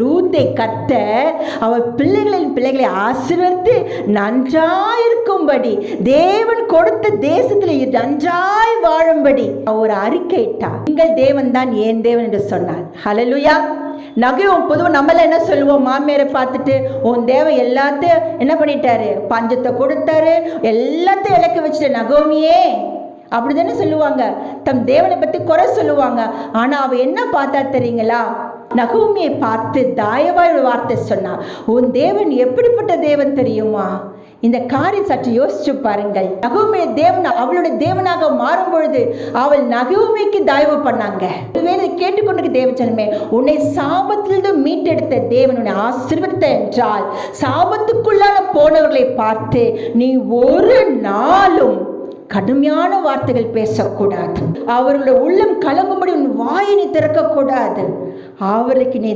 ரூத்தை கத்த அவர் பிள்ளைகளின் பிள்ளைகளை ஆசீர்வதித்து நன்றாயிருக்கும்படி தேவன் கொடுத்த தேசத்தில் நன்றாய் வாழும்படி அவர் அறிக்கையிட்டார். உங்கள் தேவன் தான் ஏன் தேவன் என்று சொன்னார். ஹலலுயா நகையும் பொதுவாக நம்மள என்ன சொல்லுவோம்? மாமியாரை பார்த்துட்டு உன் தேவன் எல்லாத்தையும் என்ன பண்ணிட்டாரு? பஞ்சத்தை கொடுத்தாரு எல்லாத்தையும் இலக்க வச்சுட்டு நகோமியே. அப்படிதானே சொல்லுவாங்க. தம் தேவனை பற்றி குறை சொல்லுவாங்க. ஆனால் அவ என்ன பார்த்தா தெரியுங்களா? நகோமியை பார்த்து தாயவாய் ஒரு வார்த்தை சொன்னாள் உன் தேவன் எப்படிப்பட்ட தேவன் தெரியுமா? இந்த காரியம் சற்று யோசிச்சு பாருங்கள். நகோமிய தேவன் அவளுடைய தேவனாக மாறும் பொழுது அவள் நகோமிக்கு தயவு பண்ணாங்க. ஒருவேளை கேட்டுக்கொண்டு தேவச்சனமே உன்னை சாபத்திலிருந்து மீட்டெடுத்த தேவன் உன்னை என்றால் சாபத்துக்குள்ளான போனவர்களை பார்த்து நீ ஒரு நாளும் கடுமையான வார்த்தைகள் பேசக்கூடாது. அவர்களுடைய உள்ளம் கலங்கும்படி உன் திறக்கக்கூடாது அவருக்கு நீ